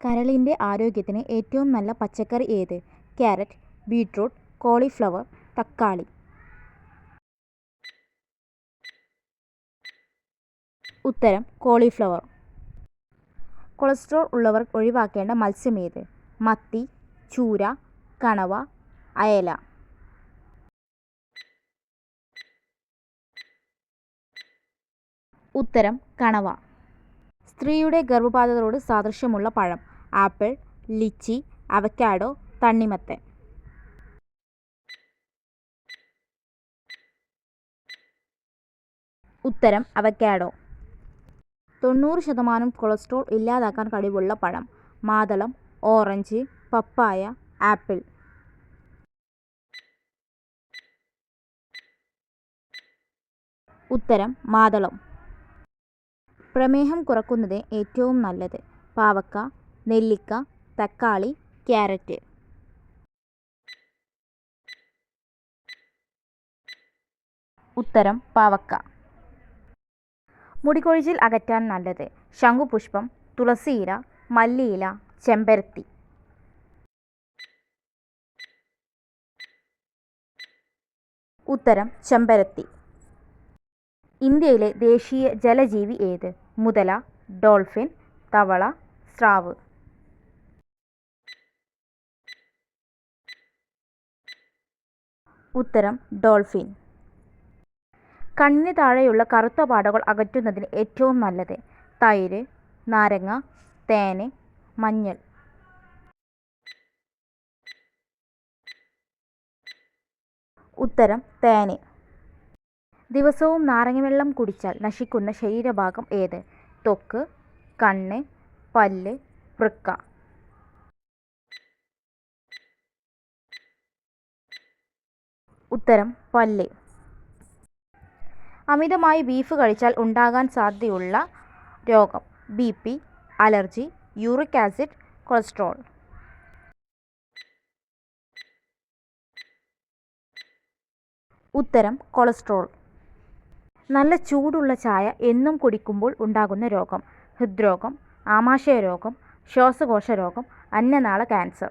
കരളിന്റെ ആരോഗ്യത്തിന് ഏറ്റവും നല്ല പച്ചക്കറി ഏത്? ക്യാരറ്റ് ബീട്രൂട്ട് കോളിഫ്ലവർ, തക്കാളി. ഉത്തരം കോളിഫ്ലവർ. കൊളസ്ട്രോൾ ഉള്ളവർ ഒഴിവാക്കേണ്ട മത്സ്യം ഏത്? മത്തി, ചൂര, കണവ, അയല. ഉത്തരം കണവ. സ്ത്രീയുടെ ഗർഭപാതകളോട് സാദൃശ്യമുള്ള പഴം. ആപ്പിൾ, ലിച്ചി, അവക്കാഡോ, തണ്ണിമത്തൻ. ഉത്തരം അവക്കാഡോ. തൊണ്ണൂറ് ശതമാനം കൊളസ്ട്രോൾ ഇല്ലാതാക്കാൻ കഴിവുള്ള പഴം. മാതളം, ഓറഞ്ച്, പപ്പായ, ആപ്പിൾ. ഉത്തരം മാതളം. പ്രമേഹം കുറക്കുന്നത് ഏറ്റവും നല്ലത്. പാവക്ക, നെല്ലിക്ക, തക്കാളി, ക്യാരറ്റ് ഉത്തരം പാവക്ക. മുടികൊഴിച്ചിൽ അകറ്റാൻ നല്ലത്. ശംഖുപുഷ്പം, തുളസിയില, മല്ലിയില, ചെമ്പരത്തി. ഉത്തരം ചെമ്പരത്തി. ഇന്ത്യയിലെ ദേശീയ ജലജീവി ഏത്? മുതല, ഡോൾഫിൻ, തവള, സ്രാവ്. ഉത്തരം ഡോൾഫിൻ. കണ്ണിന് താഴെയുള്ള കറുത്ത പാടകൾ അകറ്റുന്നതിന് ഏറ്റവും നല്ലത്. തൈര്, നാരങ്ങ, തേന്, മഞ്ഞൾ. ഉത്തരം തേന്. ദിവസവും നാരങ്ങവെള്ളം കുടിച്ചാൽ നശിക്കുന്ന ശരീരഭാഗം ഏത്? തൊക്ക് കണ്ണ്, പല്ല്, വൃക്ക. ഉത്തരം പല്ല്. അമിതമായി ബീഫ് കഴിച്ചാൽ ഉണ്ടാകാൻ സാധ്യതയുള്ള രോഗം. B P allergy, uric acid, cholesterol. ഉത്തരം കൊളസ്ട്രോൾ. നല്ല ചൂടുള്ള ചായ എന്നും കുടിക്കുമ്പോൾ ഉണ്ടാകുന്ന രോഗം. ഹൃദ്രോഗം, ആമാശയ രോഗം ശ്വാസകോശ രോഗം അന്നനാള കാൻസർ.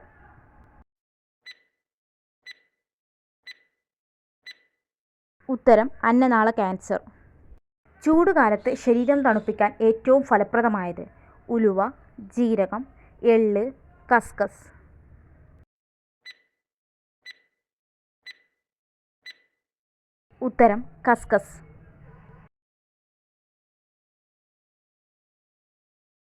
ഉത്തരം അന്നനാള ക്യാൻസർ ചൂടുകാലത്ത് ശരീരം തണുപ്പിക്കാൻ ഏറ്റവും ഫലപ്രദമായത്. ഉലുവ, ജീരകം, എള്ള്, കസ്കസ്. ഉത്തരം കസ്കസ്.